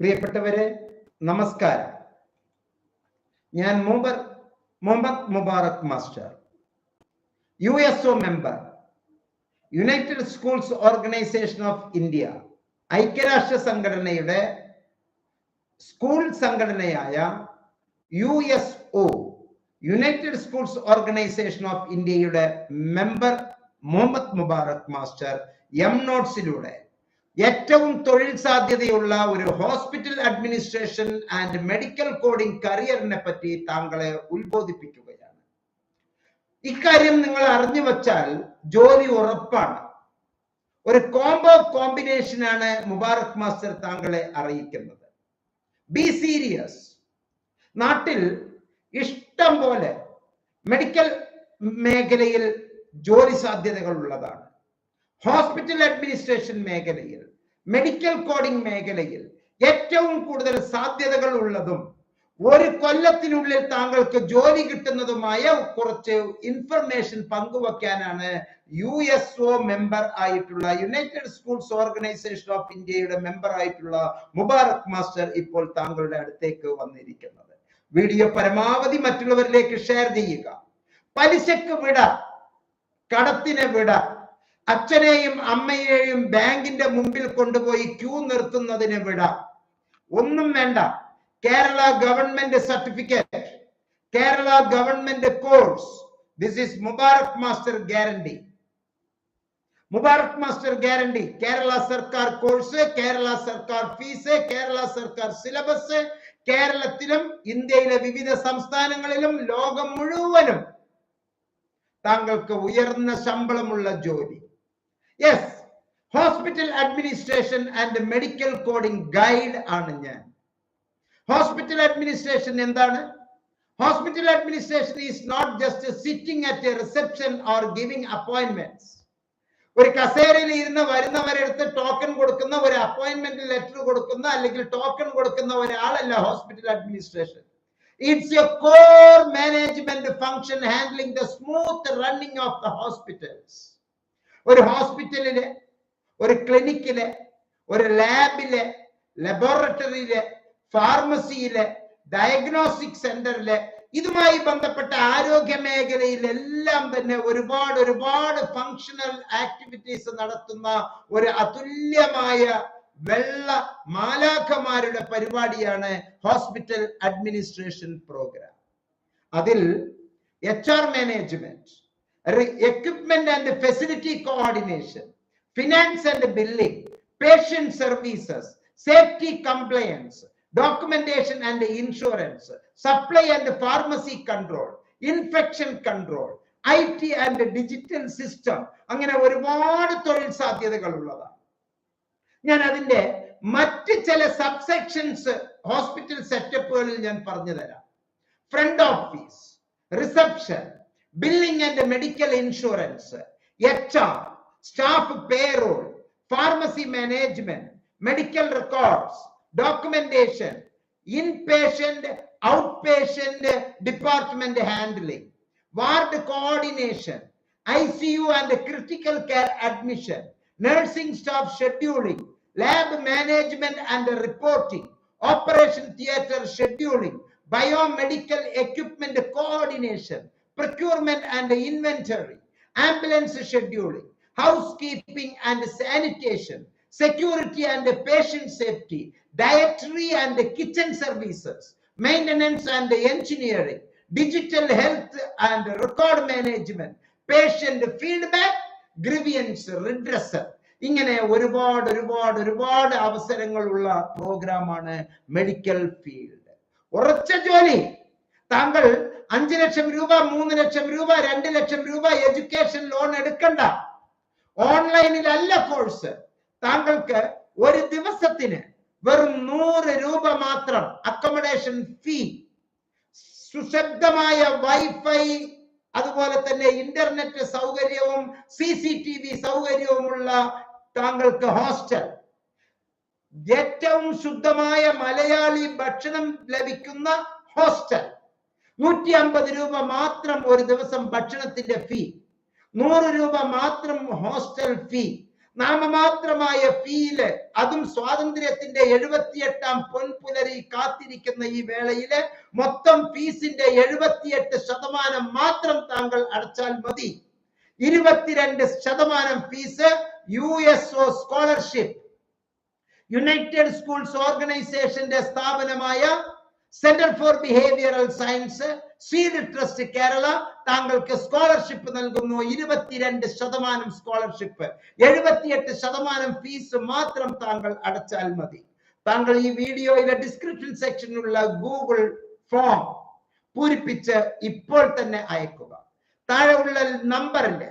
പ്രിയപ്പെട്ടവരെ നമസ്കാരം. ഞാൻ മുമ്പർ Muhammad Mubarak master U S O member united schools organisation of India ഐക്യരാഷ്ട്ര സംഘടനയുടെ സ്കൂൾ സംഘടനയായ U S O united schools organisation of ഇന്ത്യയുടെ member Muhammad Mubarak master M നോട്ട്സിലൂടെ ഏറ്റവും തൊഴിൽ സാധ്യതയുള്ള ഒരു hospital administration and medical coding കരിയറിനെ പറ്റി താങ്കളെ ഉത്ബോധിപ്പിക്കുകയാണ്. ഇക്കാര്യം നിങ്ങൾ അറിഞ്ഞു വച്ചാൽ ജോലി ഉറപ്പാണ്. ഒരു കോംബോ കോമ്പിനേഷൻ ആണ് മുബാറക് മാസ്റ്റർ താങ്കളെ അറിയിക്കുന്നത്. ബി സീരിയസ് നാട്ടിൽ ഇഷ്ടം പോലെ മെഡിക്കൽ മേഖലയിൽ ജോലി സാധ്യതകൾ ഉള്ളതാണ്. ഹോസ്പിറ്റൽ അഡ്മിനിസ്ട്രേഷൻ മേഖലയിൽ മെഡിക്കൽ കോഡിംഗ് മേഖലയിൽ ഏറ്റവും കൂടുതൽ സാധ്യതകൾ ഉള്ളതും ഒരു കൊല്ലത്തിനുള്ളിൽ താങ്കൾക്ക് ജോലി കിട്ടുന്നതുമായ കുറച്ച് ഇൻഫർമേഷൻ പങ്കുവെക്കാനാണ് യു എസ് ഒ മെമ്പർ ആയിട്ടുള്ള യുണൈറ്റഡ് സ്കൂൾസ് ഓർഗനൈസേഷൻ ഓഫ് ഇന്ത്യയുടെ മെമ്പർ ആയിട്ടുള്ള മുബാറക് മാസ്റ്റർ ഇപ്പോൾ താങ്കളുടെ അടുത്തേക്ക് വന്നിരിക്കുന്നത്. വീഡിയോ പരമാവധി മറ്റുള്ളവരിലേക്ക് ഷെയർ ചെയ്യുക. പലിശക്ക് വിട കടത്തിന് വിട അച്ഛനെയും അമ്മയെയും ബാങ്കിന്റെ മുമ്പിൽ കൊണ്ടുപോയി ക്യൂ നിർത്തുന്നതിന് വിടാം. ഒന്നും വേണ്ട. Kerala government certificate. Kerala government course. This is Mubarak master guarantee Mubarak master guarantee Kerala സർക്കാർ കോഴ്സ് കേരള സർക്കാർ ഫീസ് കേരള സർക്കാർ സിലബസ് കേരളത്തിലും ഇന്ത്യയിലെ വിവിധ സംസ്ഥാനങ്ങളിലും ലോകം മുഴുവനും താങ്കൾക്ക് ഉയർന്ന ശമ്പളമുള്ള ജോലി. Yes hospital administration and medical coding guide ആണ് ഞാൻ. ഹോസ്പിറ്റൽ അഡ്മിനിസ്ട്രേഷൻ എന്താണ്? Hospital administration is not just sitting at a reception or giving appointments ഒരു കസേരയിൽ ഇരുന്ന് വരുന്നവരെടുത്ത് ടോക്കൺ കൊടുക്കുന്ന ഒരു അപ്പോയിന്റ്മെന്റ് ലെറ്റർ കൊടുക്കുന്ന അല്ലെങ്കിൽ ടോക്കൺ കൊടുക്കുന്ന ഒരാളല്ല hospital administration it's a core management function handling the smooth running of the hospitals. ഒരു ഹോസ്പിറ്റലിലെ ഒരു ക്ലിനിക്കിലെ ഒരു ലാബിലെ ലബോറട്ടറിയിലെ ഫാർമസിയിലെ ഡയഗ്നോസ്റ്റിക് സെന്ററിലെ ഇതുമായി ബന്ധപ്പെട്ട ആരോഗ്യ മേഖലയിലെല്ലാം തന്നെ ഒരുപാട് ഒരുപാട് ഫങ്ഷണൽ ആക്ടിവിറ്റീസ് നടത്തുന്ന ഒരു അതുല്യമായ വെള്ള മാലാഖമാരുടെ പരിപാടിയാണ് ഹോസ്പിറ്റൽ അഡ്മിനിസ്ട്രേഷൻ പ്രോഗ്രാം അതിൽ H R management and facility coordination finance and billing patient services safety compliance documentation and insurance supply and pharmacy control infection control I T and digital system അങ്ങനെ ഒരുപാട് തൊഴിൽ സാധ്യതകൾ ഉള്ളതാണ് ഞാൻ അതിന്റെ മറ്റ് ചില സബ്സെക്ഷൻസ് ഹോസ്പിറ്റൽ സെറ്റപ്പുകളിൽ ഞാൻ പറഞ്ഞു front office reception billing and medical insurance, HR, staff payroll, pharmacy management, medical records, documentation, inpatient, outpatient department handling, ward coordination, ICU and critical care admission, nursing staff scheduling, lab management and reporting, operation theater scheduling, biomedical equipment coordination, procurement and inventory, ambulance scheduling, housekeeping and sanitation, security and patient safety, dietary and kitchen services, maintenance and engineering, digital health and record management, patient feedback, grievance redress ഇങ്ങനെ ഒരുപാട് ഒരുപാട് ഒരുപാട് അവസരങ്ങളുള്ള പ്രോഗ്രാമാണ് medical field ഉറച്ച ജോലി താങ്കൾ അഞ്ചു ലക്ഷം രൂപ മൂന്ന് ലക്ഷം രൂപ രണ്ട് ലക്ഷം രൂപ എഡ്യൂക്കേഷൻ ലോൺ എടുക്കണ്ട. ഓൺലൈനിലല്ല കോഴ്സ് താങ്കൾക്ക് ഒരു ദിവസത്തിന് വെറും നൂറ് രൂപ മാത്രം അക്കോമഡേഷൻ ഫീ സുശബ്ദമായ വൈഫൈ അതുപോലെ തന്നെ ഇന്റർനെറ്റ് സൗകര്യവും സി സി ടി വി സൗകര്യവുമുള്ള താങ്കൾക്ക് ഹോസ്റ്റൽ ഏറ്റവും ശുദ്ധമായ മലയാളി ഭക്ഷണം ലഭിക്കുന്ന ഹോസ്റ്റൽ നൂറ്റി അമ്പത് രൂപ മാത്രം ഒരു ദിവസം ഭക്ഷണത്തിന്റെ ഫീ നൂറ് രൂപ മാത്രം ഹോസ്റ്റൽ ഫീ നാമമാത്രമായ ഫീൽ അതും സ്വാതന്ത്ര്യത്തിന്റെ എഴുപത്തിയെട്ടാം പൊൻപുലരി കാത്തിരിക്കുന്ന ഈ വേളയിൽ മൊത്തം ഫീസിന്റെ എഴുപത്തിയെട്ട് ശതമാനം മാത്രം താങ്കൾ അടച്ചാൽ മതി. ഇരുപത്തിരണ്ട് ശതമാനം fees U S O scholarship united schools ഓർഗനൈസേഷന്റെ സ്ഥാപനമായ centre for behavioural science seed trust Kerala താങ്കൾക്ക് സ്കോളർഷിപ്പ് നൽകുന്നു. ഇരുപത്തിരണ്ട് ശതമാനം സ്കോളർഷിപ്പ് എഴുപത്തിയെട്ട് ശതമാനം ഫീസ് മാത്രം താങ്കൾ അടച്ചാൽ മതി. താങ്കൾ ഈ വീഡിയോയിലെ ഡിസ്ക്രിപ്ഷൻ സെക്ഷനിലുള്ള ഗൂഗിൾ ഫോം പൂരിപ്പിച്ച് ഇപ്പോൾ തന്നെ അയക്കുക. താഴെ ഉള്ള നമ്പറിന്റെ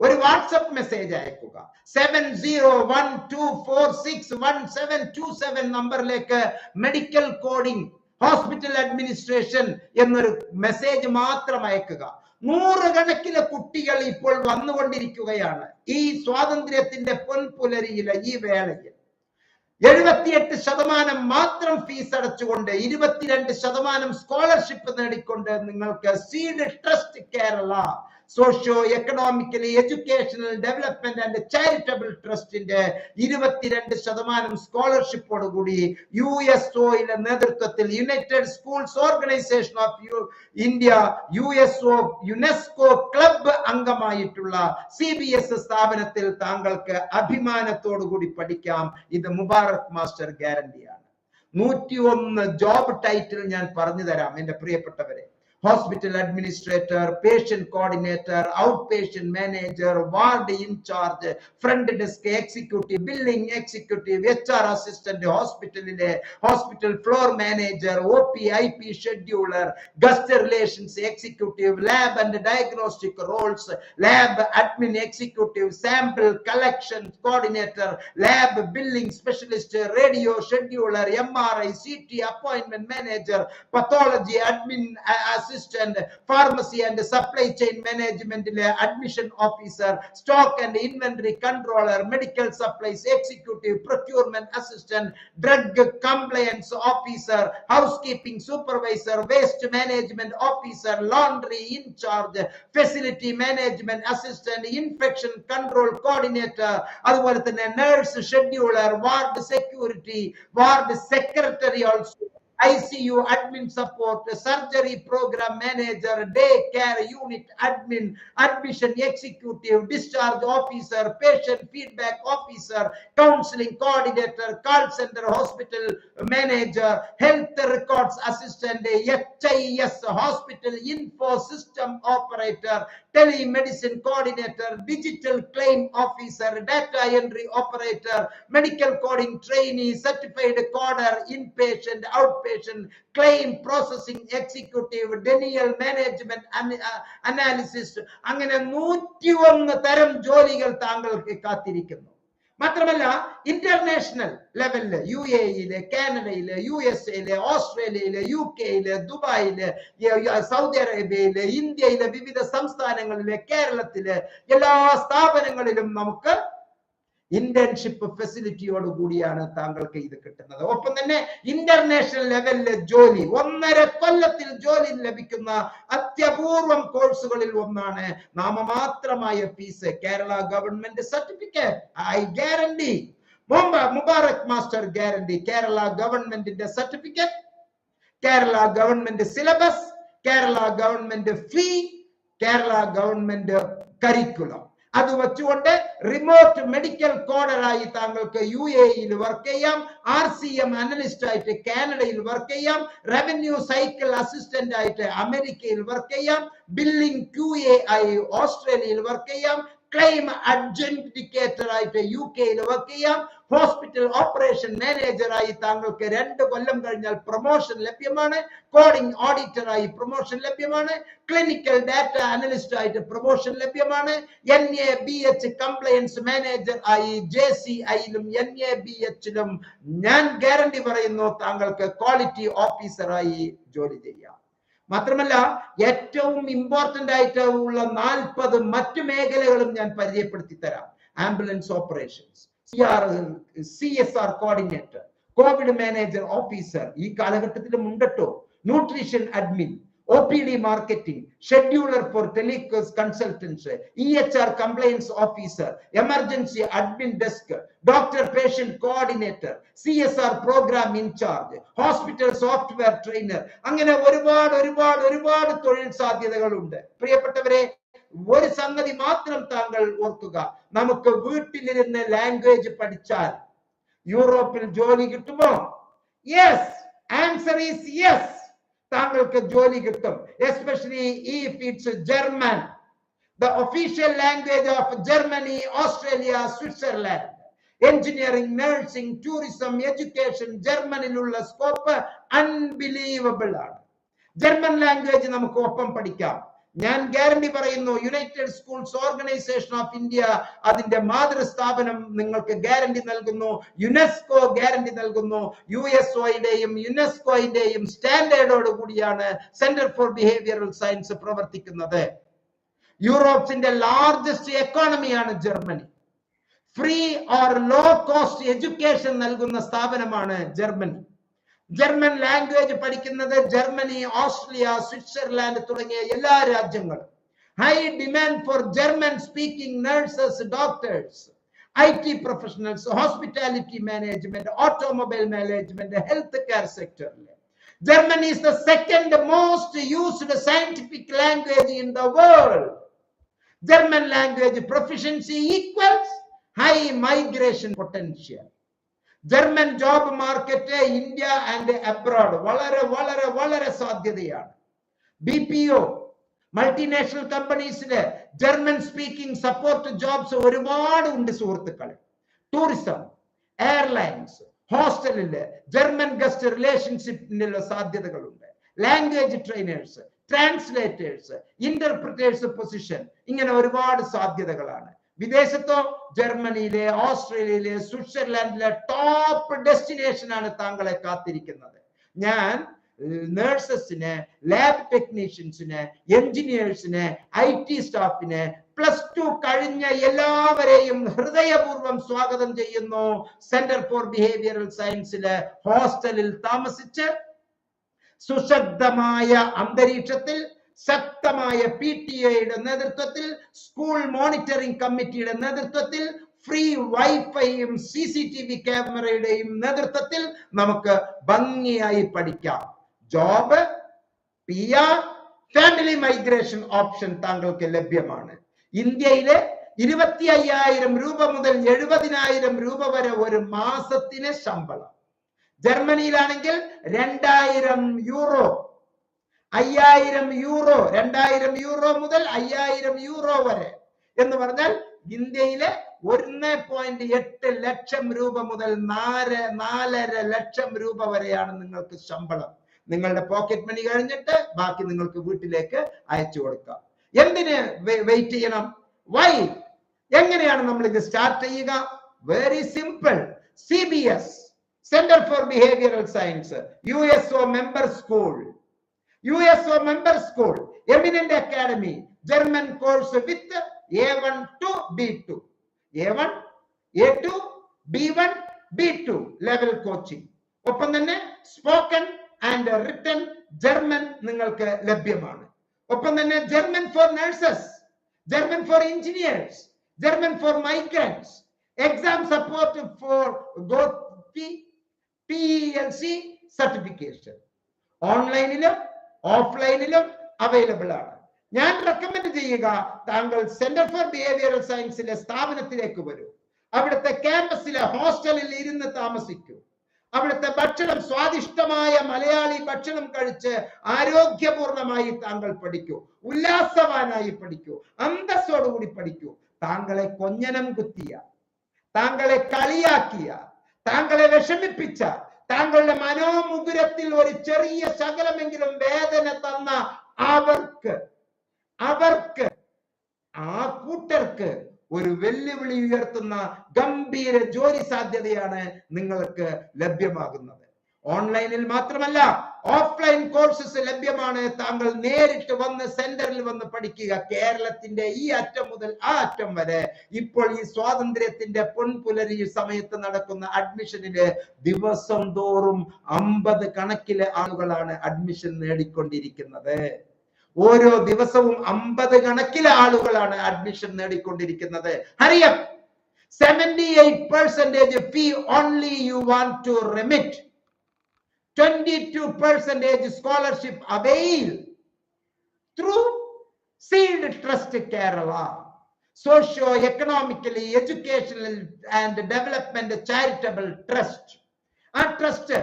ഒരു വാട്സപ്പ് മെസ്സേജ് അയക്കുക. Seven zero one two four six one seven two seven നമ്പറിലേക്ക് മെഡിക്കൽ കോഡിംഗ് ഹോസ്പിറ്റൽ അഡ്മിനിസ്ട്രേഷൻ എന്നൊരു മെസ്സേജ് മാത്രം അയക്കുക. നൂറുകണക്കിന് കുട്ടികൾ ഇപ്പോൾ വന്നുകൊണ്ടിരിക്കുകയാണ് ഈ സ്വാതന്ത്ര്യത്തിന്റെ പൊൻപുലരിയിലെ ഈ വേളയിൽ. എഴുപത്തിയെട്ട് ശതമാനം മാത്രം ഫീസ് അടച്ചുകൊണ്ട് ഇരുപത്തിരണ്ട് ശതമാനം സ്കോളർഷിപ്പ് നേടിക്കൊണ്ട് നിങ്ങൾക്ക് seed trust Kerala socio economically educational development and charitable ട്രസ്റ്റിന്റെ ഇരുപത്തിരണ്ട് ശതമാനം സ്കോളർഷിപ്പോട് കൂടി യു എസ് ഒയിലെ നേതൃത്വത്തിൽ united schools organisation of India U S O UNESCO club അംഗമായിട്ടുള്ള C B S സ്ഥാപനത്തിൽ താങ്കൾക്ക് അഭിമാനത്തോടു കൂടി പഠിക്കാം. ഇത് മുബാറക് മാസ്റ്റർ ഗ്യാരണ്ടിയാണ്. നൂറ്റി ഒന്ന് ജോബ് ടൈറ്റിൽ ഞാൻ പറഞ്ഞു തരാം എന്റെ പ്രിയപ്പെട്ടവരെ. Hospital administrator, patient coordinator, outpatient manager, ward in charge, front desk executive, billing executive, HR assistant, hospital hospital floor manager, OP, IP scheduler, guest relations executive, lab and diagnostic roles, lab admin executive, sample collection coordinator, lab billing specialist, radio scheduler, MRI, CT appointment manager, pathology admin uh, assistant, pharmacy and supply chain management admission officer, stock and inventory controller, medical supplies executive, procurement assistant, drug compliance officer, housekeeping supervisor, waste management officer, laundry in charge, facility management assistant, infection control coordinator, അതുപോലെ തന്നെ nurse scheduler, ward security, ward secretary also. ICU admin support, surgery program manager, day care unit admin, admission executive, discharge officer, patient feedback officer, counseling coordinator, call center hospital manager, health records assistant, HIS hospital info system operator, telemedicine coordinator, digital claim officer, data entry operator, medical coding trainee, certified coder, inpatient, outpatient, claim processing executive, denial management analysis uh, അങ്ങനെ നൂറ്റി ഒന്ന് തരം ജോലികൾ താങ്കൾക്ക് കാത്തിരിക്കുന്നു. മാത്രമല്ല international ലെവലിൽ U എയിൽ കാനഡയിൽ യു എസ് എയിൽ ഓസ്ട്രേലിയയിൽ യു കെയിൽ ദുബായിൽ സൗദി അറേബ്യയിൽ ഇന്ത്യയിലെ വിവിധ സംസ്ഥാനങ്ങളിലെ കേരളത്തിലെ എല്ലാ സ്ഥാപനങ്ങളിലും നമുക്ക് ഇന്റേൺഷിപ്പ് ഫെസിലിറ്റിയോട് കൂടിയാണ് താങ്കൾക്ക് ഇത് കിട്ടുന്നത്. ഒപ്പം തന്നെ ഇന്റർനാഷണൽ ലെവലിലെ ജോലി ഒന്നര കൊല്ലത്തിൽ ജോലി ലഭിക്കുന്ന അത്യപൂർവം കോഴ്സുകളിൽ ഒന്നാണ് നാമമാത്രമായ fees Kerala government certificate I guarantee Mubarak master guarantee Kerala ഗവൺമെന്റിന്റെ certificate Kerala government syllabus Kerala government fee Kerala government curriculum അത് വെച്ചുകൊണ്ട് റിമോട്ട് മെഡിക്കൽ കോഡറായി താങ്കൾക്ക് യു എയിൽ വർക്ക് ചെയ്യാം. ആർ സി എം അനലിസ്റ്റ് ആയിട്ട് കാനഡയിൽ വർക്ക് ചെയ്യാം. റവന്യൂ സൈക്കിൾ അസിസ്റ്റന്റ് ആയിട്ട് അമേരിക്കയിൽ വർക്ക് ചെയ്യാം. ബില്ലിംഗ് ക്യു എ ആയി ഓസ്ട്രേലിയയിൽ വർക്ക് ചെയ്യാം. ക്ലെയിം അഡ്ജന്റിക്കേറ്റർ ആയിട്ട് യു കെയിൽ വർക്ക് ചെയ്യാം. ഹോസ്പിറ്റൽ ഓപ്പറേഷൻ മാനേജറായി താങ്കൾക്ക് രണ്ട് കൊല്ലം കഴിഞ്ഞാൽ പ്രൊമോഷൻ ലഭ്യമാണ്. കോഡിംഗ് ഓഡിറ്ററായി പ്രൊമോഷൻ ലഭ്യമാണ്. ക്ലിനിക്കൽ ഡാറ്റ അനലിസ്റ്റ് ആയിട്ട് പ്രൊമോഷൻ ലഭ്യമാണ്. N A B H compliance manager ആയി ജെ സി ഐയിലും എൻ എ ബി എച്ചിലും ഞാൻ ഗ്യാരണ്ടി പറയുന്നു താങ്കൾക്ക് ക്വാളിറ്റി ഓഫീസറായി ജോലി ചെയ്യാം. മാത്രമല്ല ഏറ്റവും ഇമ്പോർട്ടന്റ് ആയിട്ട് ഉള്ള നാൽപ്പത് മറ്റു മേഖലകളും ഞാൻ പരിചയപ്പെടുത്തി തരാം ambulance operations C R C S R coordinator covid manager officer ഈ കാലഘട്ടത്തിലും ഉണ്ടട്ടോ nutrition admin OPD consultants E H R compliance officer emergency admin desk doctor patient coordinator C S R programme incharge hospital software trainer അങ്ങനെ ഒരുപാട് ഒരുപാട് ഒരുപാട് തൊഴിൽ സാധ്യതകളുണ്ട്. പ്രിയപ്പെട്ടവരെ ഒരു സംഗതി മാത്രം താങ്കൾ ഓർക്കുക. നമുക്ക് വീട്ടിലിരുന്ന് ലാംഗ്വേജ് പഠിച്ചാൽ യൂറോപ്പിൽ ജോലി കിട്ടുമോ? യെസ് ആൻസർ ഈസ് യെസ് താങ്കൾക്ക് ജോലി കിട്ടും. Especially if it's German the official language of Germany Australia Switzerland engineering nursing tourism education ജർമ്മനിലുള്ള scope unbelievable ആണ്. ജർമ്മൻ ലാംഗ്വേജ് നമുക്ക് ഒപ്പം പഠിക്കാം. ഞാൻ ഗ്യാരണ്ടി പറയുന്നു united schools organisation of India അതിന്റെ മാതൃസ്ഥാപനം നിങ്ങൾക്ക് ഗ്യാരണ്ടി നൽകുന്നു യുനെസ്കോ ഗ്യാരണ്ടി നൽകുന്നു യു എസ് ഒയുടെയും യുനെസ്കോയുടെയും സ്റ്റാൻഡേർഡോട് കൂടിയാണ് സെന്റർ ഫോർ ബിഹേവിയറൽ സയൻസ് പ്രവർത്തിക്കുന്നത്. യൂറോപ്സിന്റെ largest എക്കോണമിയാണ് Germany. Free or low cost education നൽകുന്ന സ്ഥാപനമാണ് ജർമ്മനി. ജർമ്മൻ ലാംഗ്വേജ് പഠിക്കുന്നത് ജർമ്മനി ഓസ്ട്രിയ സ്വിറ്റ്സർലാൻഡ് തുടങ്ങിയ എല്ലാ രാജ്യങ്ങളും. High demand for German speaking nurses doctors I T professionals hospitality management automobile management health care സെക്ടറിൽ Germany is the second most used scientific language in the world German language proficiency equals high migration potential. German job market India and abroad വളരെ വളരെ വളരെ സാധ്യതയാണ്. B P O multinational കമ്പനീസിന് German speaking support jobs ഒരുപാട് ഉണ്ട് സുഹൃത്തുക്കളെ. Tourism airlines ഹോസ്റ്റലിൽ German guest റിലേഷൻഷിപ്പിനുള്ള സാധ്യതകളുണ്ട്. Language trainers translators interpreters position ഇങ്ങനെ ഒരുപാട് സാധ്യതകളാണ്. വിദേശത്തോ ജർമ്മനിയിലെ ഓസ്ട്രേലിയയിലെ സ്വിറ്റ്സർലാൻഡിലെ ടോപ്പ് ഡെസ്റ്റിനേഷൻ ആണ് താങ്കളെ കാത്തിരിക്കുന്നത്. ഞാൻ നേഴ്സസിന് ലാബ് ടെക്നീഷ്യൻസിന് എഞ്ചിനീയേഴ്സിന് ഐ ടി സ്റ്റാഫിന് പ്ലസ് ടു കഴിഞ്ഞ എല്ലാവരെയും ഹൃദയപൂർവം സ്വാഗതം ചെയ്യുന്നു. സെന്റർ ഫോർ ബിഹേവിയറൽ സയൻസിലെ ഹോസ്റ്റലിൽ താമസിച്ച് സുശക്തമായ അന്തരീക്ഷത്തിൽ ശക്തമായ പി ടി എയുടെ നേതൃത്വത്തിൽ സ്കൂൾ മോണിറ്ററിംഗ് കമ്മിറ്റിയുടെ നേതൃത്വത്തിൽ ഫ്രീ വൈഫൈയും സി സി ടി വി ക്യാമറയുടെയും നേതൃത്വത്തിൽ നമുക്ക് ഭംഗിയായി പഠിക്കാം. Job P R family migration option താങ്കൾക്ക് ലഭ്യമാണ്. ഇന്ത്യയിലെ ഇരുപത്തി അയ്യായിരം രൂപ മുതൽ എഴുപതിനായിരം രൂപ വരെ ഒരു മാസത്തിന് ശമ്പളം. ജർമ്മനിയിലാണെങ്കിൽ രണ്ടായിരം യൂറോ അയ്യായിരം യൂറോ രണ്ടായിരം യൂറോ മുതൽ അയ്യായിരം യൂറോ വരെ. എന്ന് പറഞ്ഞാൽ ഇന്ത്യയിലെ ഒന്ന് പോയിന്റ് എട്ട് ലക്ഷം രൂപ മുതൽ നാല് നാലര ലക്ഷം രൂപ വരെയാണ് നിങ്ങൾക്ക് ശമ്പളം. നിങ്ങളുടെ പോക്കറ്റ് മണി കഴിഞ്ഞിട്ട് ബാക്കി നിങ്ങൾക്ക് വീട്ടിലേക്ക് അയച്ചു കൊടുക്കാം. എന്തിന് വെയിറ്റ് ചെയ്യണം? വൈ എങ്ങനെയാണ് നമ്മൾ ഇത് സ്റ്റാർട്ട് ചെയ്യുക? Very simple C B S centre for behavioural science U S O member school U S O member school eminent academy German course with A one to B two A one A two B one B two level coaching ഒപ്പം തന്നെ spoken and written German നിങ്ങൾക്ക് ലഭ്യമാണ്. ഒപ്പം തന്നെ German for nurses German for engineers German for migrants exam support for Gopi P L C certification ഓൺലൈനിലും ഓഫ്ലൈനിലും available ആണ് ഞാൻ റെക്കമെൻഡ് ചെയ്യുക താങ്കൾ സെന്റർ ഫോർ ബിഹേവിയറൽ സയൻസിലെ സ്ഥാപനത്തിലേക്ക് വരൂ. അവിടുത്തെ ക്യാമ്പസിലെ ഹോസ്റ്റലിൽ ഇരുന്ന് താമസിക്കൂ. അവിടുത്തെ ഭക്ഷണം സ്വാദിഷ്ടമായ മലയാളി ഭക്ഷണം കഴിച്ച് ആരോഗ്യപൂർണമായി താങ്കൾ പഠിക്കൂ. ഉല്ലാസവാനായി പഠിക്കൂ. അന്തസ്സോടുകൂടി പഠിക്കൂ. താങ്കളെ കൊഞ്ഞനം കുത്തിയ താങ്കളെ കളിയാക്കിയ താങ്കളെ വിഷമിപ്പിച്ച താങ്കളുടെ മനോമുകുരത്തിൽ ഒരു ചെറിയ ശകലമെങ്കിലും വേദന തന്ന അവർക്ക് അവർക്ക് ആ കൂട്ടർക്ക് ഒരു വെല്ലുവിളി ഉയർത്തുന്ന ഗംഭീര ജോലി സാധ്യതയാണ് നിങ്ങൾക്ക് ലഭ്യമാകുന്നത്. ഓൺലൈനിൽ മാത്രമല്ല ഓഫ്ലൈൻ കോഴ്സസ് ലഭ്യമാണ്. താങ്കൾ നേരിട്ട് വന്ന് സെന്ററിൽ വന്ന് പഠിക്കുക. കേരളത്തിന്റെ ഈ അറ്റം മുതൽ ആ അറ്റം വരെ. ഇപ്പോൾ ഈ സ്വാതന്ത്ര്യത്തിന്റെ പൊൻപുലരി സമയത്ത് നടക്കുന്ന അഡ്മിഷനിൽ ദിവസം തോറും അമ്പത് കണക്കിലെ ആളുകളാണ് അഡ്മിഷൻ നേടിക്കൊണ്ടിരിക്കുന്നത്. ഓരോ ദിവസവും അമ്പത് കണക്കിലെ ആളുകളാണ് അഡ്മിഷൻ നേടിക്കൊണ്ടിരിക്കുന്നത്. അറിയാം seventy eight percentage fee only you want to remit 22 percentage scholarship avail through Sealed Trust Kerala. Socio-economically, educational and development charitable trust. ആ trust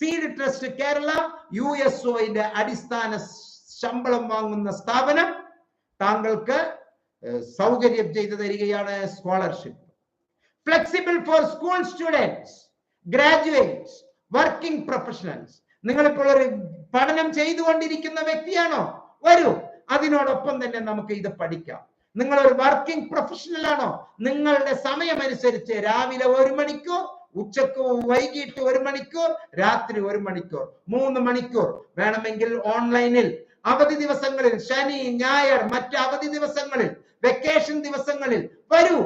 seed trust Kerala U S ഒന്റെ അടിസ്ഥാന ശമ്പളം വാങ്ങുന്ന സ്ഥാപനം താങ്കൾക്ക് സൗകര്യം ചെയ്തു തരികയാണ് scholarship flexible for school students graduates working professionals നിങ്ങളിപ്പോൾ ഒരു പഠനം ചെയ്തുകൊണ്ടിരിക്കുന്ന വ്യക്തിയാണോ? വരൂ. അതിനോടൊപ്പം തന്നെ നമുക്ക് ഇത് പഠിക്കാം. നിങ്ങൾ ഒരു വർക്കിംഗ് പ്രൊഫഷണൽ ആണോ? നിങ്ങളുടെ സമയമനുസരിച്ച് രാവിലെ ഒരു മണിക്കൂർ ഉച്ചയ്ക്ക് വൈകിട്ട് ഒരു മണിക്കൂർ രാത്രി ഒരു മണിക്കൂർ മൂന്ന് മണിക്കൂർ. വേണമെങ്കിൽ ഓൺലൈനിൽ അവധി ദിവസങ്ങളിൽ ശനി ഞായർ മറ്റ് അവധി ദിവസങ്ങളിൽ വെക്കേഷൻ ദിവസങ്ങളിൽ വരൂ.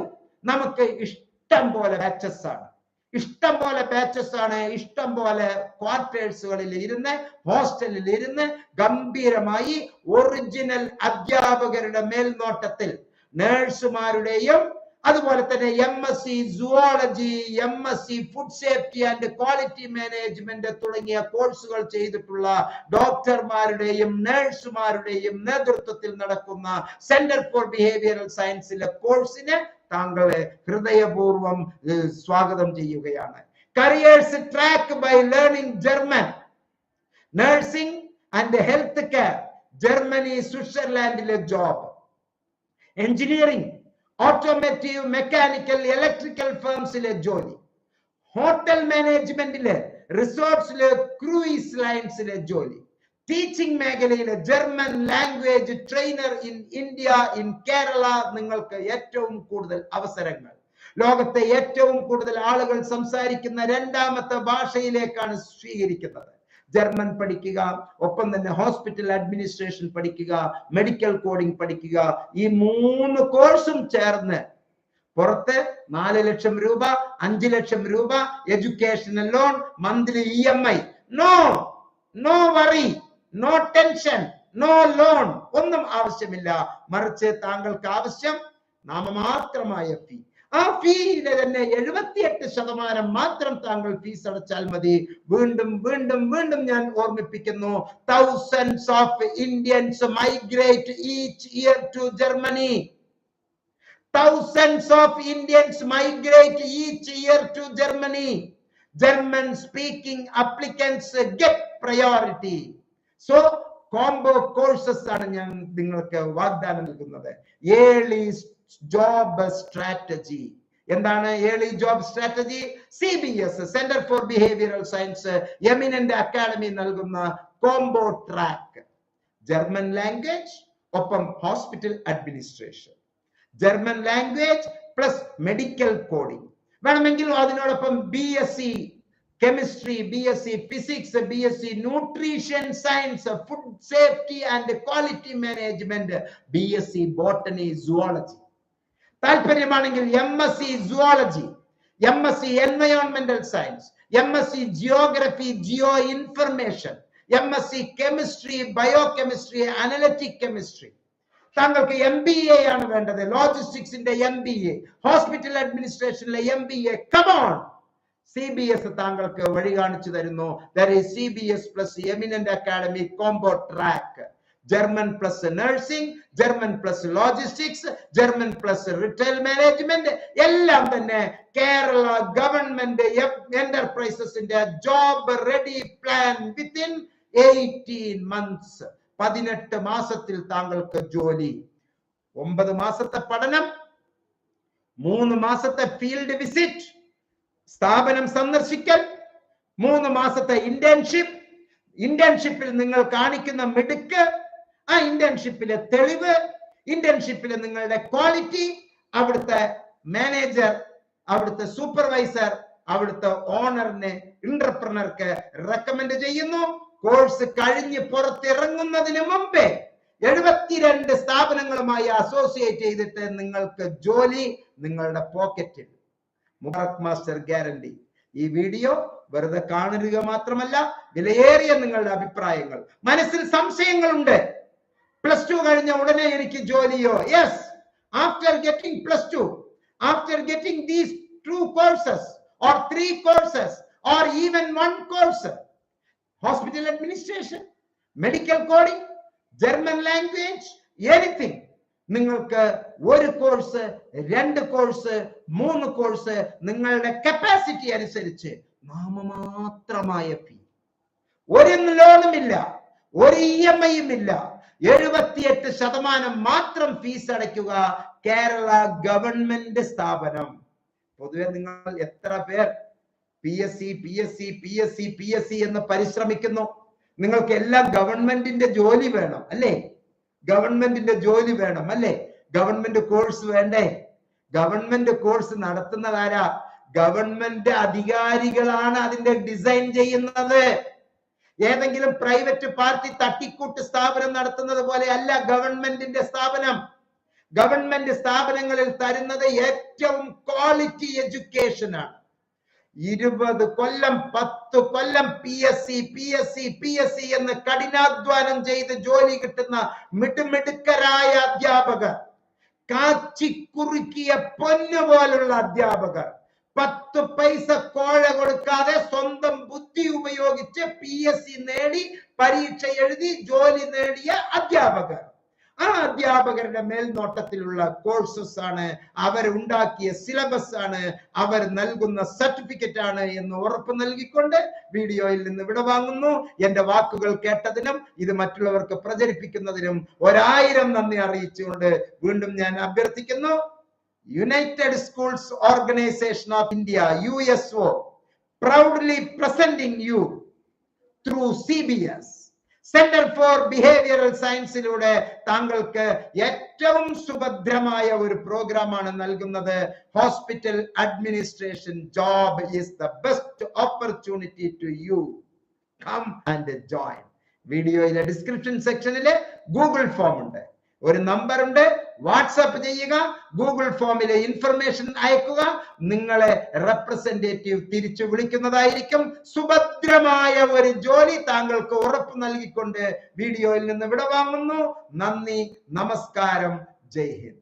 നമുക്ക് ഇഷ്ടം പോലെ ബാച്ചസ് ആണ്. ഇഷ്ടം പോലെ ബാച്ചസ് ആണ് ഇഷ്ടം പോലെ ക്വാർട്ടേഴ്സുകളിൽ ഇരുന്ന് ഹോസ്റ്റലിൽ ഇരുന്ന് ഗംഭീരമായി ഒറിജിനൽ അധ്യാപകരുടെ മേൽനോട്ടത്തിൽ നേഴ്സുമാരുടെയും അതുപോലെ തന്നെ M S C zoology M S C food safety and quality management തുടങ്ങിയ കോഴ്സുകൾ ചെയ്തിട്ടുള്ള ഡോക്ടർമാരുടെയും നഴ്സുമാരുടെയും നേതൃത്വത്തിൽ നടക്കുന്ന സെന്റർ ഫോർ ബിഹേവിയറൽ സയൻസിലെ കോഴ്സിന് താങ്കളെ ഹൃദയപൂർവം സ്വാഗതം ചെയ്യുകയാണ്. Careers track by learning German nursing and health care Germany സ്വിറ്റ്സർലാൻഡിലെ job engineering automotive mechanical electrical ഫേംസിലെ ജോലി ഹോട്ടൽ മാനേജ്മെന്റിലെ റിസോർട്ട്സിലെ ക്രൂയിസ് ലൈൻസിലെ ജോലി ടീച്ചിങ് മേഖലയിലെ German language trainer in India in Kerala നിങ്ങൾക്ക് ഏറ്റവും കൂടുതൽ അവസരങ്ങൾ. ലോകത്തെ ഏറ്റവും കൂടുതൽ ആളുകൾ സംസാരിക്കുന്ന രണ്ടാമത്തെ ഭാഷയിലേക്കാണ് സ്വീകരിക്കുന്നത്. ജർമ്മൻ പഠിക്കുക ഒപ്പം തന്നെ ഹോസ്പിറ്റൽ അഡ്മിനിസ്ട്രേഷൻ പഠിക്കുക മെഡിക്കൽ കോഡിംഗ് പഠിക്കുക ഈ മൂന്ന് കോഴ്സും ചേർന്ന് പുറത്ത് നാല് ലക്ഷം രൂപ അഞ്ച് ലക്ഷം രൂപ educational loan monthly E M I no no worry no tension no loan ഒന്നും ആവശ്യമില്ല. മറിച്ച് താങ്കൾക്ക് ആവശ്യം നാമമാത്രമായ ഫീ ആ ഫീയിലെ തന്നെ എഴുപത്തിയെട്ട് ശതമാനം മാത്രം താങ്കൾ ഫീസ് അടച്ചാൽ മതി. വീണ്ടും വീണ്ടും വീണ്ടും ഞാൻ ഓർമ്മിപ്പിക്കുന്നു. Thousands of Indians migrate each year to Germany Thousands of Indians migrate each year to Germany. German speaking applicants get priority. So, combo courses ആണ് ഞാൻ നിങ്ങൾക്ക് വാഗ്ദാനം നൽകുന്നത്. ഏളി ജോബ് സ്ട്രാറ്റജി എന്താണ് early job strategy C B S centre for behavioural science eminent academy നൽകുന്ന combo track German language ഒപ്പം hospital administration German language plus medical coding വേണമെങ്കിൽ അതിനോടൊപ്പം B S C chemistry B S C physics B S C nutrition science food safety and quality management B S C botany zoology താല്പര്യമാണെങ്കിൽ M S C zoology M S C എൻവയോൺമെന്റൽ science M S C geography geo information M S C chemistry biochemistry analytic chemistry താങ്കൾക്ക് M B A ആണ് വേണ്ടത്. ലോജിസ്റ്റിക്സിന്റെ M B A hospital അഡ്മിനിസ്ട്രേഷനിലെ M B A come on C B S താങ്കൾക്ക് വഴി കാണിച്ചു തരുന്നു. C B S plus eminent academy combo track German plus nursing German plus logistics German plus retail management എല്ലാം തന്നെ Kerala government എന്റർപ്രൈസസിന്റെ job ready plan within eighteen months പതിനെട്ട് മാസത്തിൽ താങ്കൾക്ക് ജോലി. ഒമ്പത് മാസത്തെ പഠനം മൂന്ന് മാസത്തെ ഫീൽഡ് വിസിറ്റ് സ്ഥാപനം സന്ദർശിക്കൽ മൂന്ന് മാസത്തെ ഇന്റേൺഷിപ്പ് ഇന്റേൺഷിപ്പിൽ നിങ്ങൾ കാണിക്കുന്ന മിടുക്ക് ആ ഇന്റേൺഷിപ്പിലെ തെളിവ് ഇന്റേൺഷിപ്പിലെ നിങ്ങളുടെ ക്വാളിറ്റി അവിടുത്തെ മാനേജർ അവിടുത്തെ സൂപ്പർവൈസർ അവിടുത്തെ ഓണറിന് ഇന്റർപ്രണർക്ക് റെക്കമെൻഡ് ചെയ്യുന്നു. കോഴ്സ് കഴിഞ്ഞ് പുറത്തിറങ്ങുന്നതിന് മുമ്പേ എഴുപത്തിരണ്ട് സ്ഥാപനങ്ങളുമായി അസോസിയേറ്റ് ചെയ്തിട്ട് നിങ്ങൾക്ക് ജോലി നിങ്ങളുടെ പോക്കറ്റിൽ മുബാറക് മാസ്റ്റർ ഗ്യാരണ്ടി. ഈ വീഡിയോ വെറുതെ കാണുക മാത്രമല്ല വിലയേറിയ നിങ്ങളുടെ അഭിപ്രായങ്ങൾ മനസ്സിൽ സംശയങ്ങളുണ്ട്. പ്ലസ് ടു കഴിഞ്ഞ ഉടനെ എനിക്ക് ജോലിയോ? Yes after getting plus two after getting these two courses or three courses or even one course hospital administration medical coding German language anything നിങ്ങൾക്ക് ഒരു കോഴ്സ് രണ്ട് കോഴ്സ് മൂന്ന് കോഴ്സ് നിങ്ങളുടെ കപ്പാസിറ്റി അനുസരിച്ച് നാമമാത്രമായ ഫീ ഒരു ലോണും ഇല്ല ഒരു ഇ എം ഐയും ഇല്ല. എഴുപത്തിയെട്ട് ശതമാനം മാത്രം ഫീസ് അടയ്ക്കുക കേരള ഗവൺമെന്റ് സ്ഥാപനം. പൊതുവെ നിങ്ങൾ എത്ര പേർ P S C P S C P S C P S C എന്ന് പരിശ്രമിക്കുന്നു? നിങ്ങൾക്ക് എല്ലാം ഗവൺമെന്റിന്റെ ജോലി വേണം അല്ലേ? ഗവൺമെന്റിന്റെ ജോലി വേണം അല്ലേ? ഗവൺമെന്റ് കോഴ്സ് വേണ്ടേ? ഗവൺമെന്റ് കോഴ്സ് നടത്തുന്നതാരാ? ഗവൺമെന്റ് അധികാരികളാണ് അതിന്റെ ഡിസൈൻ ചെയ്യുന്നത്. ഏതെങ്കിലും പ്രൈവറ്റ് പാർട്ടി തട്ടിക്കൂട്ട് സ്ഥാപനം നടത്തുന്നത് പോലെ അല്ല ഗവൺമെന്റിന്റെ സ്ഥാപനം. ഗവൺമെന്റ് സ്ഥാപനങ്ങളിൽ തരുന്നത് ഏറ്റവും ക്വാളിറ്റി എഡ്യൂക്കേഷൻ ആണ് ഇരുപത് കൊല്ലം പത്ത് കൊല്ലം P S C P S C P S C എന്ന് കഠിനാധ്വാനം ചെയ്ത് ജോലി കിട്ടുന്ന മിടുമിടുക്കരായ അധ്യാപകർ കാച്ചിക്കുറുക്കിയ പൊന്നു പോലുള്ള അധ്യാപകർ പത്ത് പൈസ കോഴ കൊടുക്കാതെ സ്വന്തം ബുദ്ധി ഉപയോഗിച്ച് പി എസ് സി നേടി പരീക്ഷ എഴുതി ജോലി നേടിയ അധ്യാപകർ. ആ അധ്യാപകരുടെ മേൽനോട്ടത്തിലുള്ള കോഴ്സസ് ആണ്. അവർ ഉണ്ടാക്കിയ സിലബസ് ആണ്. അവർ നൽകുന്ന സർട്ടിഫിക്കറ്റ് ആണ് എന്ന് ഉറപ്പ് നൽകിക്കൊണ്ട് വീഡിയോയിൽ നിന്ന് വിട വാങ്ങുന്നു. എന്റെ വാക്കുകൾ കേട്ടതിനും ഇത് മറ്റുള്ളവർക്ക് പ്രചരിപ്പിക്കുന്നതിനും ഒരായിരം നന്ദി അറിയിച്ചുകൊണ്ട് വീണ്ടും ഞാൻ അഭ്യർത്ഥിക്കുന്നു. United Schools Organisation of India U S O proudly presenting you through C B S centre for behavioural സയൻസിലൂടെ താങ്കൾക്ക് ഏറ്റവും സുഭദ്രമായ ഒരു പ്രോഗ്രാമാണ് നൽകുന്നത്. Hospital administration job is the best opportunity to you come and join വീഡിയോയിലെ ഡിസ്ക്രിപ്ഷൻ സെക്ഷനിൽ Google form ഉണ്ട്. ഒരു നമ്പർ ഉണ്ട് വാട്സപ്പ് ചെയ്യുക ഗൂഗിൾ ഫോമിലെ ഇൻഫർമേഷൻ അയക്കുക. നിങ്ങളെ റെപ്രസെന്റേറ്റീവ് തിരിച്ചു വിളിക്കുന്നതായിരിക്കും. സുഭദ്രമായ ഒരു ജോലി താങ്കൾക്ക് ഉറപ്പ് നൽകിക്കൊണ്ട് വീഡിയോയിൽ നിന്ന് വിടവാങ്ങുന്നു. നന്ദി നമസ്കാരം. ജയ് ഹിന്ദ്.